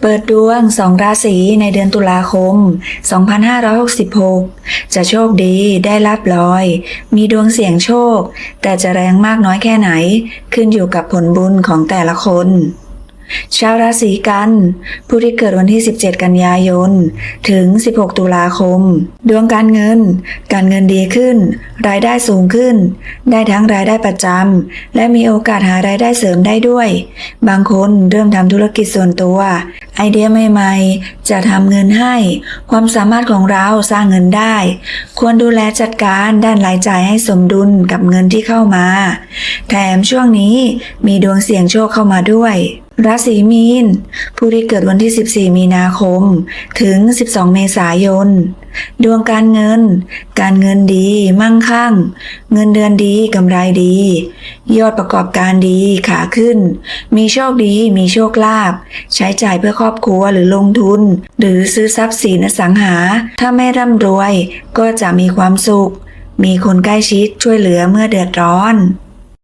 เปิดดวงสองราศีในเดือนตุลาคม 2566 จะโชคดีได้ลาบลอย มีดวงเสี่ยงโชค แต่จะแรงมากน้อยแค่ไหน ขึ้นอยู่กับผลบุญของแต่ละคน ชาวราศีกัน ผู้ที่เกิดวันที่ 17 กันยายน ถึง 16 ตุลาคม ดวงการเงิน การเงินดีขึ้น รายได้สูงขึ้น ได้ทั้งรายได้ประจำ และมีโอกาสหารายได้เสริมได้ด้วย บางคนเริ่มทำธุรกิจส่วนตัว ไอเดียใหม่ๆ จะทำเงินให้ ความสามารถของเราสร้างเงินได้ ควรดูแลจัดการด้านรายจ่ายให้สมดุลกับเงินที่เข้ามา แถมช่วงนี้มีดวงเสี่ยงโชคเข้ามาด้วย ราศีมีน ผู้ที่เกิดวันที่ 14 มีนาคม ถึง 12 เมษายน ดวงการเงิน การเงินดี มั่งคั่ง เงินเดือนดี กำไรดี ยอดประกอบการดี ขาขึ้น มีโชคดี มีโชคลาภ ใช้จ่ายเพื่อครอบครัวหรือลงทุน หรือซื้อทรัพย์สินอสังหา ถ้าไม่ร่ำรวย ก็จะมีความสุข มีคนใกล้ชิดช่วยเหลือเมื่อเดือดร้อน